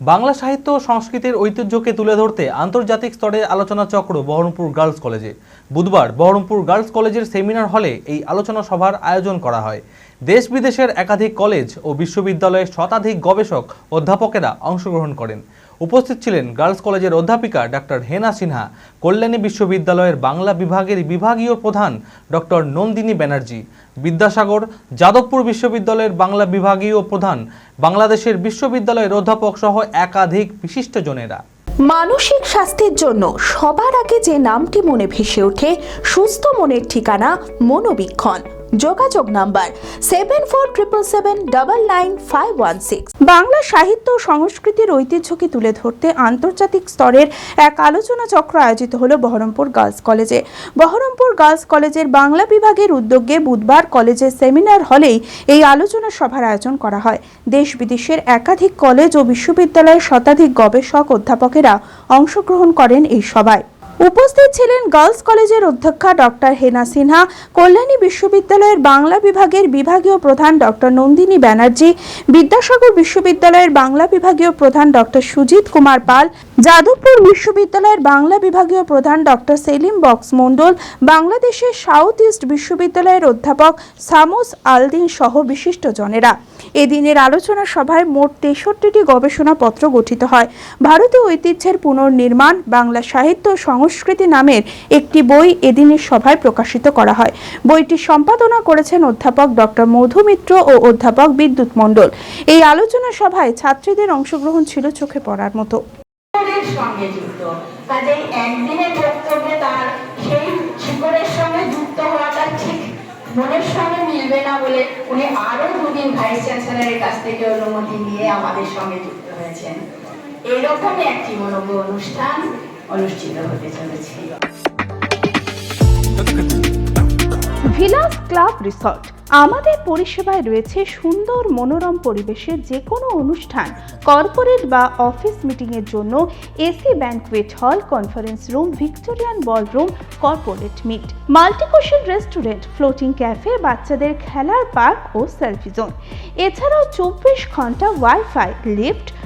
বাংলা সাহিত্য সংস্কৃতির ঐতিহ্যকে তুলে ধরতে আন্তর্জাতিক স্তরে আলোচনা চক্র বহরমপুর গার্লস কলেজে। বুধবার বহরমপুর গার্লস কলেজের সেমিনার হলে এই আলোচনা সভার আয়োজন করা হয়। দেশ বিদেশের একাধিক কলেজ ও বিশ্ববিদ্যালয়ের শতাধিক গবেষক অধ্যাপকেরা অংশগ্রহণ করেন। উপস্থিত ছিলেন গার্লস কলেজের অধ্যাপিকা ডক্টর হেনা সিনহা, কল্যাণী বিশ্ববিদ্যালয়ের বাংলা বিভাগের বিভাগীয় প্রধান ডক্টর নন্দিনী ব্যানার্জি, বিদ্যাসাগর, যাদবপুর বিশ্ববিদ্যালয়ের বাংলা বিভাগীয় প্রধান, বাংলাদেশের বিশ্ববিদ্যালয়ের অধ্যাপক সহ একাধিক বিশিষ্টজনেরা মানসিক স্বাস্থ্যের জন্য সবার আগে যে নামটি মনে ভেসে ওঠে, সুস্থ মনের ঠিকানা মনোবীক্ষণ। যোগাযোগ number seven four triple seven double nine five one six Bangla সাহিত্য ও সংস্কৃতির ঐতিহ্যকে তুলে ধরতে আন্তর্জাতিক স্তরের এক আলোচনা চক্র আয়োজিত হলো বহরমপুর গার্লস কলেজে। বহরমপুর গার্লস কলেজের বাংলা বিভাগের উদ্যোগে বুধবার কলেজের সেমিনার হলেই এই আলোচনা সভার আয়োজন করা হয়। দেশ বিদেশের একাধিক কলেজ ও বিশ্ববিদ্যালয়ের শতাধিক গবেষক অধ্যাপকেরা অংশগ্রহণ করেন এই সভায়। উপস্থিত ছিলেন গার্লস কলেজের অধ্যক্ষা ডক্টর হেনা সিনহা, কল্যাণী বিশ্ববিদ্যালয়ের বাংলা বিভাগের বিভাগীয় প্রধান ডক্টর নন্দিনী ব্যানার্জি, বিদ্যাসাগর বিশ্ববিদ্যালয়ের বাংলা বিভাগীয় প্রধান ডক্টর সুজিত কুমার পাল, যাদবপুর বিশ্ববিদ্যালয়ের বাংলা বিভাগীয় প্রধান ডক্টর সেলিম বক্স মণ্ডল, বাংলাদেশের সাউথ ইস্ট বিশ্ববিদ্যালয়ের অধ্যাপক সামুস আলদিন সহ বিশিষ্টজনেরা। এদিনের আলোচনা সভায় মোট তেষট্টিটি গবেষণাপত্র গঠিত হয়। ভারতীয় ঐতিহ্যের পুনর্নির্মাণ, বাংলা সাহিত্য ও সংস্কৃতি নামের একটি বই এদিনের সভায় প্রকাশিত করা হয়। বইটি সম্পাদনা করেছেন অধ্যাপক ডক্টর মধু মিত্র ও অধ্যাপক বিদ্যুৎ মণ্ডল। এই আলোচনা সভায় ছাত্রীদের অংশগ্রহণ ছিল চোখে পড়ার মতো। মনের সঙ্গে মিলবে না বলে উনি আরও দুদিন ভাইস চ্যান্সেলরের কাছ থেকে অনুমতি নিয়ে আমাদের সঙ্গে যুক্ত হয়েছেন। এরকমই একটি মনোজ্ঞ অনুষ্ঠান। অনুষ্ঠিত ভিলাস ক্লাব রিসর্ট। আমাদের পরিষেবায় রয়েছে সুন্দর মনোরম পরিবেশের যে কোনো অনুষ্ঠান, কর্পোরেট বা অফিস মিটিংয়ের জন্য AC banquet hall conference room Victorian ballroom corporate meet multicuisine restaurant floating cafe বাচ্চাদের খেলার পার্ক ও সেলফি জোন এছাড়াও চব্বিশ ঘণ্টা wifi lift